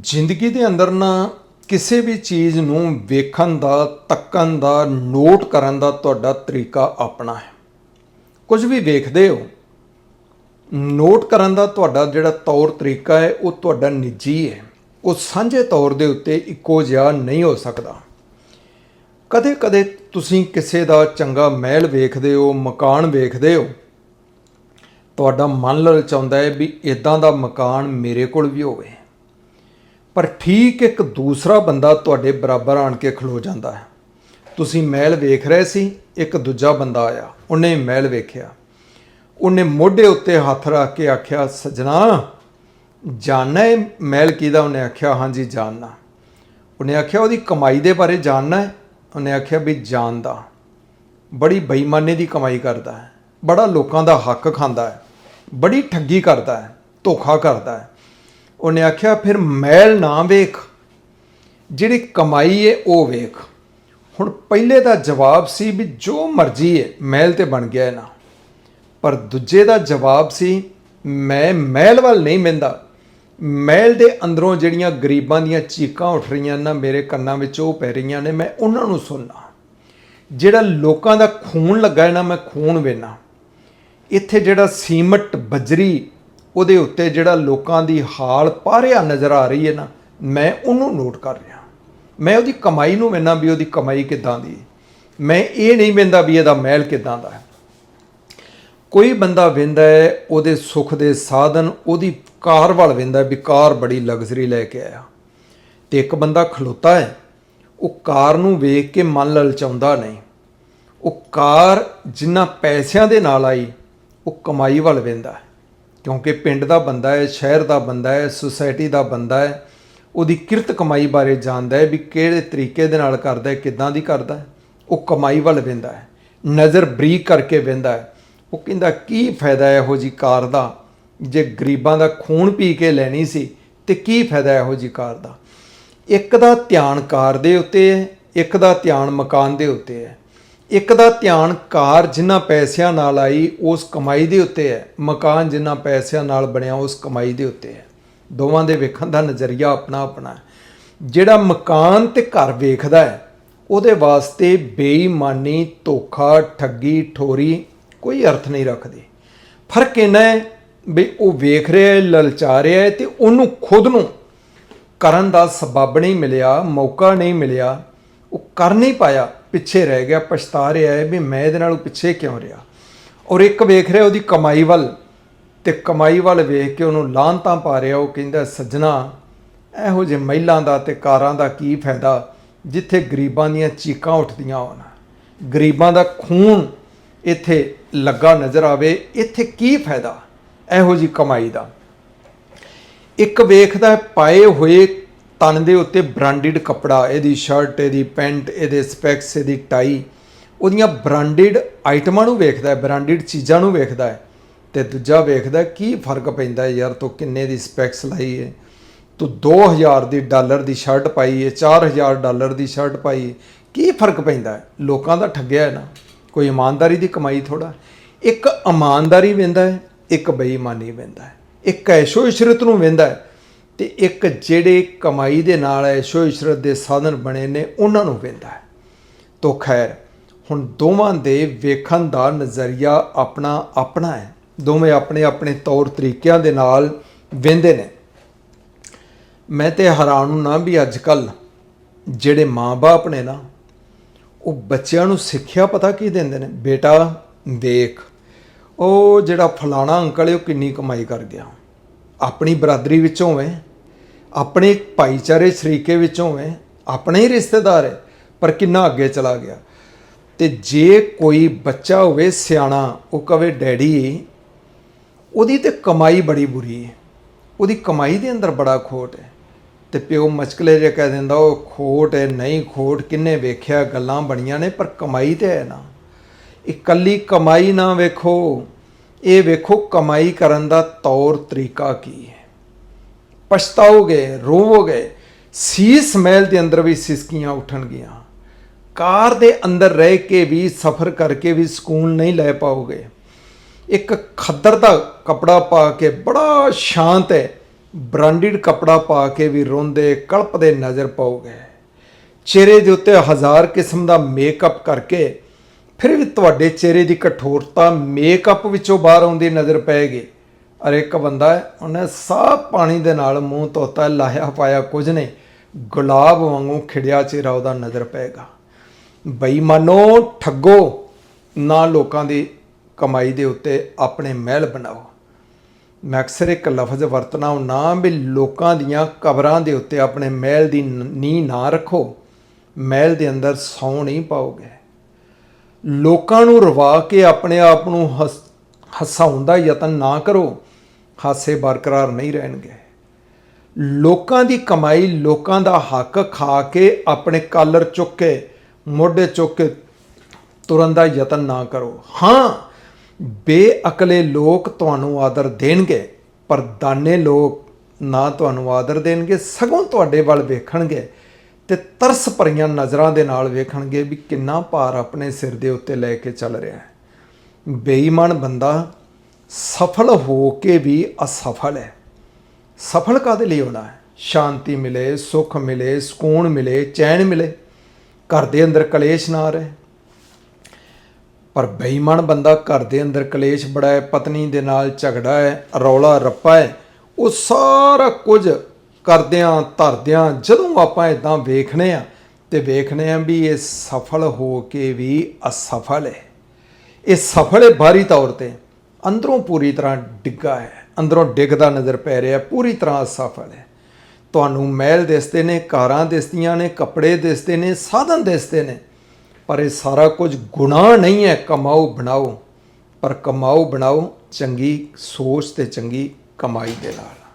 ਜ਼ਿੰਦਗੀ ਦੇ ਅੰਦਰ ਨਾ ਕਿਸੇ ਵੀ ਚੀਜ਼ ਨੂੰ ਵੇਖਣ ਦਾ, ਤੱਕਣ ਦਾ, ਨੋਟ ਕਰਨ ਦਾ ਤੁਹਾਡਾ ਤਰੀਕਾ ਆਪਣਾ ਹੈ। ਕੁਝ ਵੀ ਵੇਖਦੇ ਹੋ, ਨੋਟ ਕਰਨ ਦਾ ਤੁਹਾਡਾ ਜਿਹੜਾ ਤੌਰ ਤਰੀਕਾ ਹੈ, ਉਹ ਤੁਹਾਡਾ ਨਿੱਜੀ ਹੈ। ਉਹ ਸਾਂਝੇ ਤੌਰ ਦੇ ਉੱਤੇ ਇੱਕੋ ਜਿਹਾ ਨਹੀਂ ਹੋ ਸਕਦਾ। ਕਦੇ-ਕਦੇ ਤੁਸੀਂ ਕਿਸੇ ਦਾ ਚੰਗਾ ਮਹਿਲ ਵੇਖਦੇ ਹੋ, ਮਕਾਨ ਵੇਖਦੇ ਹੋ, ਤੁਹਾਡਾ ਮਨ ਲਲਚਾਉਂਦਾ ਹੈ ਵੀ ਇਦਾਂ ਦਾ ਮਕਾਨ ਮੇਰੇ ਕੋਲ ਵੀ ਹੋਵੇ। ਪਰ ਠੀਕ ਇੱਕ ਦੂਸਰਾ ਬੰਦਾ ਤੁਹਾਡੇ ਬਰਾਬਰ ਆਣ ਕੇ ਖਲੋ ਜਾਂਦਾ ਹੈ। ਤੁਸੀਂ ਮਹਿਲ ਵੇਖ ਰਹੇ ਸੀ, ਇੱਕ ਦੂਜਾ ਬੰਦਾ ਆਇਆ। ਉਹਨੇ ਮਹਿਲ ਵੇਖਿਆ। ਉਹਨੇ ਮੋਢੇ ਉੱਤੇ ਹੱਥ ਰੱਖ ਕੇ ਆਖਿਆ, ਸਜਣਾ, ਜਾਣਨਾ ਹੈ ਮਹਿਲ ਕਿਹਦਾ? ਉਹਨੇ ਆਖਿਆ, ਹਾਂਜੀ, ਜਾਣਨਾ। ਉਹਨੇ ਆਖਿਆ, ਉਹਦੀ ਕਮਾਈ ਦੇ ਬਾਰੇ ਜਾਣਨਾ ਹੈ? ਉਹਨੇ ਆਖਿਆ, ਵੀ ਜਾਣਦਾ। ਬੜੀ ਬੇਈਮਾਨੀ ਦੀ ਕਮਾਈ ਕਰਦਾ ਹੈ। ਬੜਾ ਲੋਕਾਂ ਦਾ ਹੱਕ ਖਾਂਦਾ ਹੈ। ਬੜੀ ਠੱਗੀ ਕਰਦਾ ਹੈ। ਧੋਖਾ ਕਰਦਾ ਹੈ। ਉਹਨੇ ਆਖਿਆ, ਫਿਰ ਮਹਿਲ ਨਾ ਵੇਖ, ਜਿਹੜੀ ਕਮਾਈ ਹੈ ਉਹ ਵੇਖ। ਹੁਣ ਪਹਿਲੇ ਦਾ ਜਵਾਬ ਸੀ ਵੀ ਜੋ ਮਰਜ਼ੀ ਹੈ ਮਹਿਲ ਤੇ ਬਣ ਗਿਆ ਨਾ। ਪਰ ਦੂਜੇ ਦਾ ਜਵਾਬ ਸੀ, ਮੈਂ ਮਹਿਲ ਵੱਲ ਨਹੀਂ ਮਿਲਦਾ ਮਹਿਲ ਦੇ ਅੰਦਰੋਂ ਜਿਹੜੀਆਂ ਗਰੀਬਾਂ ਦੀਆਂ ਚੀਕਾਂ ਉੱਠ ਰਹੀਆਂ ਨਾ, ਮੇਰੇ ਕੰਨਾਂ ਵਿੱਚ ਉਹ ਪੈ ਰਹੀਆਂ ਨੇ, ਮੈਂ ਉਹਨਾਂ ਨੂੰ ਸੁਣਨਾ। ਜਿਹੜਾ ਲੋਕਾਂ ਦਾ ਖੂਨ ਲੱਗਾ ਹੈ ਨਾ, ਮੈਂ ਖੂਨ ਵੇਨਾ ਇੱਥੇ ਜਿਹੜਾ ਸੀਮਟ ਬਜਰੀ ਉਹਦੇ ਉੱਤੇ ਜਿਹੜਾ ਲੋਕਾਂ ਦੀ ਹਾਲ ਪਾਰਿਆ ਨਜ਼ਰ ਆ ਰਹੀ ਹੈ ਨਾ, ਮੈਂ ਉਹਨੂੰ ਨੋਟ ਕਰ ਰਿਹਾ। ਮੈਂ ਉਹਦੀ ਕਮਾਈ ਨੂੰ ਵੇਨਾ ਵੀ ਉਹਦੀ ਕਮਾਈ ਕਿੱਦਾਂ ਦੀ ਮੈਂ ਇਹ ਨਹੀਂ ਵੇਂਦਾ ਵੀ ਇਹਦਾ ਮਹਿਲ ਕਿੱਦਾਂ ਦਾ ਹੈ। ਕੋਈ ਬੰਦਾ ਵੇਂਦਾ ਹੈ, ਉਹਦੇ ਸੁੱਖ ਦੇ ਸਾਧਨ ਉਹਦੀ ਕਾਰ ਵੱਲ ਵੇਂਦਾ ਵੀ ਕਾਰ ਬੜੀ ਲਗਜ਼ਰੀ ਲੈ ਕੇ ਆਇਆ। ਤੇ ਇੱਕ ਬੰਦਾ ਖਲੋਤਾ ਹੈ, ਉਹ ਕਾਰ ਨੂੰ ਵੇਖ ਕੇ ਮਨ ਲਲਚਾਉਂਦਾ ਨਹੀਂ। ਉਹ ਕਾਰ ਜਿੰਨਾ ਪੈਸਿਆਂ ਦੇ ਨਾਲ ਆਈ, ਉਹ ਕਮਾਈ ਵੱਲ ਵੇਂਦਾ ਹੈ। ਕਿਉਂਕਿ ਪਿੰਡ ਦਾ ਬੰਦਾ ਹੈ, ਸ਼ਹਿਰ ਦਾ ਬੰਦਾ ਹੈ ਸੁਸਾਇਟੀ ਦਾ ਬੰਦਾ ਹੈ, ਉਹਦੀ ਕਿਰਤ ਕਮਾਈ ਬਾਰੇ ਜਾਣਦਾ ਹੈ ਵੀ ਕਿਹੜੇ ਤਰੀਕੇ ਦੇ ਨਾਲ ਕਰਦਾ ਹੈ, ਕਿੱਦਾਂ ਦੀ ਕਰਦਾ ਹੈ। ਉਹ ਕਮਾਈ ਵੱਲ ਵੇਂਦਾ ਹੈ, ਨਜ਼ਰ ਬਰੀਕ ਕਰਕੇ ਵੇਂਦਾ ਹੈ। ਉਹ ਕਹਿੰਦਾ, ਕੀ ਫਾਇਦਾ ਇਹੋ ਜੀ ਕਾਰ ਦਾ? ਜੇ ਗਰੀਬਾਂ ਦਾ ਖੂਨ ਪੀ ਕੇ ਲੈਣੀ ਸੀ, ਤੇ ਕੀ ਫਾਇਦਾ ਇਹੋ ਜੀ ਕਾਰ ਦਾ? ਇੱਕ ਦਾ ਧਿਆਨ ਕਾਰ ਦੇ ਉੱਤੇ ਹੈ, ਇੱਕ ਦਾ ਧਿਆਨ ਮਕਾਨ ਦੇ ਉੱਤੇ ਹੈ। ਇੱਕ ਦਾ ਧਿਆਨ ਕਾਰ ਜਿੰਨਾ ਪੈਸਿਆਂ ਨਾਲ ਆਈ, ਉਸ ਕਮਾਈ ਦੇ ਉੱਤੇ ਹੈ। ਮਕਾਨ ਜਿੰਨਾ ਪੈਸਿਆਂ ਨਾਲ ਬਣਿਆ, ਉਸ ਕਮਾਈ ਦੇ ਉੱਤੇ ਹੈ। ਦੋਵਾਂ ਦੇ ਵੇਖਣ ਦਾ ਨਜ਼ਰੀਆ ਆਪਣਾ ਆਪਣਾ ਜਿਹੜਾ ਮਕਾਨ ਤੇ ਘਰ ਵੇਖਦਾ ਹੈ, ਉਹਦੇ ਵਾਸਤੇ ਬੇਈਮਾਨੀ, ਧੋਖਾ, ਠੱਗੀ, ਠੋਰੀ ਕੋਈ ਅਰਥ ਨਹੀਂ ਰੱਖਦੀ। ਫ਼ਰਕ ਇਹਨਾਂ ਹੈ ਵੀ ਉਹ ਵੇਖ ਰਿਹਾ ਹੈ, ਲਲਚਾ ਰਿਹਾ ਹੈ ਤੇ ਉਹਨੂੰ ਖੁਦ ਨੂੰ ਕਰਨ ਦਾ ਸਬਬ ਨਹੀਂ ਮਿਲਿਆ, ਮੌਕਾ ਨਹੀਂ ਮਿਲਿਆ, ਉਹ ਕਰ ਨਹੀਂ ਪਾਇਆ। ਪਿੱਛੇ ਰਹਿ ਗਿਆ, ਪਛਤਾ ਰਿਹਾ ਹੈ ਵੀ ਮੈਂ ਇਹਦੇ ਨਾਲੋਂ ਪਿੱਛੇ ਕਿਉਂ ਰਿਹਾ। ਔਰ ਇੱਕ ਵੇਖ ਰਿਹਾ ਉਹਦੀ ਕਮਾਈ ਵੱਲ ਤੇ ਕਮਾਈ ਵੱਲ ਵੇਖ ਕੇ ਉਹਨੂੰ ਲਾਂਤਾਂ ਪਾ ਰਿਹਾ, ਉਹ ਕਹਿੰਦਾ, ਸੱਜਣਾ, ਇਹੋ ਜਿਹੇ ਮਹਿਲਾਂ ਦਾ ਤੇ ਕਾਰਾਂ ਦਾ ਕੀ ਫਾਇਦਾ ਜਿੱਥੇ ਗਰੀਬਾਂ ਦੀਆਂ ਚੀਕਾਂ ਉੱਠਦੀਆਂ ਹੋਣ? ਗਰੀਬਾਂ ਦਾ ਖੂਨ ਇੱਥੇ ਲੱਗਾ ਨਜ਼ਰ ਆਵੇ, ਇੱਥੇ ਕੀ ਫਾਇਦਾ ਇਹੋ ਜੀ ਕਮਾਈ ਦਾ? ਇੱਕ ਵੇਖਦਾ ਪਾਏ ਹੋਏ ਤਨ ਦੇ ਉੱਤੇ ਬ੍ਰਾਂਡਡ ਕੱਪੜਾ, ਇਹਦੀ ਸ਼ਰਟ ਇਹਦੀ ਪੈਂਟ ਇਹਦੇ ਸਪੈਕਸ ਇਹਦੀ ਟਾਈ ਉਹਦੀਆਂ ਬ੍ਰਾਂਡਡ ਆਈਟਮਾਂ ਨੂੰ ਵੇਖਦਾ ਹੈ ਬ੍ਰਾਂਡਡ ਚੀਜ਼ਾਂ ਨੂੰ ਵੇਖਦਾ ਹੈ। ਤੇ ਦੂਜਾ ਵੇਖਦਾ ਕੀ ਫ਼ਰਕ ਪੈਂਦਾ ਯਾਰ, ਤੂੰ ਕਿੰਨੇ ਦੀ ਸਪੈਕਸ ਲਾਈ ਹੈ ਤੂੰ 2000 ਦੀ ਡਾਲਰ ਦੀ ਸ਼ਰਟ ਪਾਈ ਹੈ 4000 ਡਾਲਰ ਦੀ ਸ਼ਰਟ ਪਾਈ ਕੀ ਫ਼ਰਕ ਪੈਂਦਾ ਹੈ? ਲੋਕਾਂ ਦਾ ਠੱਗਿਆ ਹੈ ਨਾ। ਕੋਈ ਇਮਾਨਦਾਰੀ ਦੀ ਕਮਾਈ ਥੋੜਾ ਇੱਕ ਇਮਾਨਦਾਰੀ ਵੇਂਦਾ ਹੈ, ਇੱਕ ਬੇਈਮਾਨੀ ਵੇਂਦਾ ਹੈ। ਇੱਕ ਐਸ਼ੋ ਇਸ਼ਰਤ ਨੂੰ ਵੇਂਦਾ ਹੈ। ਤੇ ਇੱਕ ਜਿਹੜੇ ਕਮਾਈ ਦੇ ਨਾਲ ਐਸ਼ੋ ਇਸ਼ਰਤ ਦੇ ਸਾਧਨ ਬਣੇ ਨੇ, ਉਹਨਾਂ ਨੂੰ ਵੇਂਦਾ ਹੈ। ਤੋ ਖੈਰ, ਹੁਣ ਦੋਵਾਂ ਦੇ ਵੇਖਣ ਦਾ ਨਜ਼ਰੀਆ ਆਪਣਾ ਆਪਣਾ ਹੈ। ਦੋਵੇਂ ਆਪਣੇ ਆਪਣੇ ਤੌਰ ਤਰੀਕਿਆਂ ਦੇ ਨਾਲ ਵੇਂਦੇ ਨੇ। ਮੈਂ ਤੇ ਹੈਰਾਨ ਨਾ ਵੀ ਅੱਜ ਕੱਲ ਜਿਹੜੇ ਮਾਪੇ ਨੇ ਨਾ, ਉਹ ਬੱਚਿਆਂ ਨੂੰ ਸਿੱਖਿਆ ਪਤਾ ਕੀ ਦਿੰਦੇ ਨੇ? ਬੇਟਾ, ਦੇਖ, ਉਹ ਜਿਹੜਾ ਫਲਾਣਾ ਅੰਕਲ ਹੈ, ਉਹ ਕਿੰਨੀ ਕਮਾਈ ਕਰ ਗਿਆ। ਆਪਣੀ ਬਰਾਦਰੀ ਵਿੱਚੋਂ ਹੋਵੇ ਆਪਣੇ ਭਾਈਚਾਰੇ ਸ਼ਰੀਕੇ ਵਿੱਚੋਂ ਹੋਵੇ, ਆਪਣੇ ਹੀ ਰਿਸ਼ਤੇਦਾਰ ਹੈ, ਪਰ ਕਿੰਨਾ ਅੱਗੇ ਚਲਾ ਗਿਆ। ਤੇ ਜੇ ਕੋਈ ਬੱਚਾ ਹੋਵੇ ਸਿਆਣਾ, ਉਹ ਕਵੇ, ਡੈਡੀ, ਉਹਦੀ ਤੇ ਕਮਾਈ ਬੜੀ ਬੁਰੀ ਹੈ। ਉਹਦੀ ਕਮਾਈ ਦੇ ਅੰਦਰ ਬੜਾ ਖੋਟ ਹੈ। ਤੇ ਪਿਓ ਮਚਕਲੇ ਜੇ ਕਹਿ ਦਿੰਦਾ, ਉਹ ਖੋਟ ਹੈ, ਨਹੀਂ ਖੋਟ, ਕਿੰਨੇ ਵੇਖਿਆ ਗੱਲਾਂ ਬਣੀਆਂ ਨੇ, ਪਰ ਕਮਾਈ ਤੇ ਹੈ ਨਾ। ਇਕੱਲੀ ਕਮਾਈ ਨਾ ਵੇਖੋ, ਇਹ ਵੇਖੋ ਕਮਾਈ ਕਰਨ ਦਾ ਤੌਰ ਤਰੀਕਾ ਕੀ ਹੈ? ਪਛਤਾਓਗੇ, ਰੋਵੋਗੇ, ਸੀਸ ਮਹਿਲ ਦੇ ਅੰਦਰ ਵੀ ਸਿਸਕੀਆਂ ਉੱਠਣਗੀਆਂ। ਕਾਰ ਦੇ ਅੰਦਰ ਰਹਿ ਕੇ ਵੀ, ਸਫ਼ਰ ਕਰਕੇ ਵੀ ਸਕੂਨ ਨਹੀਂ ਲੈ ਪਾਓਗੇ। ਇੱਕ ਖੱਦਰ ਦਾ ਕਪੜਾ ਪਾ ਕੇ ਬੜਾ ਸ਼ਾਂਤ ਹੈ, ਬ੍ਰਾਂਡਡ ਕਪੜਾ ਪਾ ਕੇ ਵੀ ਰੋਂਦੇ ਕਲਪਦੇ ਨਜ਼ਰ ਪਾਓਗੇ। ਚਿਹਰੇ ਦੇ ਉੱਤੇ ਹਜ਼ਾਰ ਕਿਸਮ ਦਾ ਮੇਕਅਪ ਕਰਕੇ ਫਿਰ ਵੀ ਤੁਹਾਡੇ ਚਿਹਰੇ ਦੀ ਕਠੋਰਤਾ ਮੇਕਅਪ ਵਿੱਚੋਂ ਬਾਹਰ ਆਉਂਦੀ ਨਜ਼ਰ ਪਏਗੀ। ਅਰ ਇੱਕ ਬੰਦਾ ਹੈ, ਉਹਨੇ ਸਾਫ਼ ਪਾਣੀ ਦੇ ਨਾਲ ਮੂੰਹ ਧੋਤਾ ਲਾਇਆ ਪਾਇਆ ਕੁਝ ਨਹੀਂ। ਗੁਲਾਬ ਵਾਂਗੂ ਖਿੜਿਆ ਚਿਹਰਾ ਉਹਦਾ ਨਜ਼ਰ ਪਏਗਾ। ਬੇਈਮਾਨੋ ਠੱਗੋ ਨਾ ਲੋਕਾਂ ਦੀ ਕਮਾਈ ਦੇ ਉੱਤੇ ਆਪਣੇ ਮਹਿਲ ਬਣਾਓ। ਮੈਂ ਅਕਸਰ ਇੱਕ ਲਫ਼ਜ਼ ਵਰਤਣਾ ਹੁੰਨਾ ਵੀ ਲੋਕਾਂ ਦੀਆਂ ਕਬਰਾਂ ਦੇ ਉੱਤੇ ਆਪਣੇ ਮਹਿਲ ਦੀ ਨੀਂਹ ਨਾ ਰੱਖੋ। ਮਹਿਲ ਦੇ ਅੰਦਰ ਸੌ ਨਹੀਂ ਪਾਓਗੇ। ਲੋਕਾਂ ਨੂੰ ਰਵਾ ਕੇ ਆਪਣੇ ਆਪ ਨੂੰ ਹਸ- ਹਸਾਉਣ ਦਾ ਯਤਨ ਨਾ ਕਰੋ। ਹਾਸੇ ਬਰਕਰਾਰ ਨਹੀਂ ਰਹਿਣਗੇ। ਲੋਕਾਂ ਦੀ ਕਮਾਈ ਲੋਕਾਂ ਦਾ ਹੱਕ ਖਾ ਕੇ ਆਪਣੇ ਕਾਲਰ ਚੁੱਕ ਕੇ, ਮੋਢੇ ਚੁੱਕ ਕੇ ਤੁਰਨ ਦਾ ਯਤਨ ਨਾ ਕਰੋ। ਹਾਂ, ਬੇਅਕਲੇ ਲੋਕ ਤੁਹਾਨੂੰ ਆਦਰ ਦੇਣਗੇ, ਪਰ ਦਾਨੇ ਲੋਕ ਨਾ ਤੁਹਾਨੂੰ ਆਦਰ ਦੇਣਗੇ, ਸਗੋਂ ਤੁਹਾਡੇ ਵੱਲ ਵੇਖਣਗੇ ਤੇ ਤਰਸ ਭਰੀਆਂ ਨਜ਼ਰਾਂ ਦੇ ਨਾਲ ਵੇਖਣਗੇ ਵੀ ਕਿੰਨਾ ਭਾਰ ਆਪਣੇ ਸਿਰ ਦੇ ਉੱਤੇ ਲੈ ਕੇ ਚੱਲ ਰਿਹਾ ਹੈ। ਬੇਈਮਾਨ ਬੰਦਾ ਸਫਲ ਹੋ ਕੇ ਵੀ ਅਸਫਲ ਹੈ। ਸਫਲ ਕਾਦੇ ਲਈ ਹੋਣਾ ਹੈ? ਸ਼ਾਂਤੀ ਮਿਲੇ, ਸੁੱਖ ਮਿਲੇ, ਸਕੂਨ ਮਿਲੇ, ਚੈਨ ਮਿਲੇ। ਘਰ ਦੇ ਅੰਦਰ ਕਲੇਸ਼ ਨਾ ਰਹੇ। ਪਰ ਬੇਈਮਾਨ ਬੰਦਾ ਘਰ ਦੇ ਅੰਦਰ ਕਲੇਸ਼ ਬੜਾ ਹੈ, ਪਤਨੀ ਦੇ ਨਾਲ ਝਗੜਾ ਹੈ, ਰੌਲਾ ਰੱਪਾ ਹੈ। ਉਹ ਸਾਰਾ ਕੁਝ ਕਰਦਿਆਂ, ਧਰਦਿਆਂ ਜਦੋਂ ਆਪਾਂ ਇਦਾਂ ਵੇਖਨੇ ਆ ਤੇ ਵੇਖਨੇ ਆ ਵੀ ਇਹ ਸਫਲ ਹੋ ਕੇ ਵੀ ਅਸਫਲ ਹੈ। ਇਹ ਸਫਲ ਹੈ ਬਾਹਰੀ ਤੌਰ ਤੇ। ਅੰਦਰੋਂ ਪੂਰੀ ਤਰ੍ਹਾਂ ਡਿੱਗਾ ਹੈ, ਅੰਦਰੋਂ ਡਿੱਗਦਾ ਨਜ਼ਰ ਪੈ ਰਿਹਾ ਪੂਰੀ ਤਰ੍ਹਾਂ ਅਸਫਲ ਹੈ। ਤੁਹਾਨੂੰ ਮਹਿਲ ਦਿਸਦੇ ਨੇ, ਕਾਰਾਂ ਦਿਸਦੀਆਂ ਨੇ, ਕੱਪੜੇ ਦਿਸਦੇ ਨੇ, ਸਾਧਨ ਦਿਸਦੇ ਨੇ, ਪਰ ਇਹ ਸਾਰਾ ਕੁਝ ਗੁਨਾਹ ਨਹੀਂ ਹੈ, ਕਮਾਓ ਬਣਾਓ। ਪਰ ਕਮਾਓ ਬਣਾਓ, ਚੰਗੀ ਸੋਚ ਤੇ ਚੰਗੀ ਕਮਾਈ ਦੇ ਨਾਲ।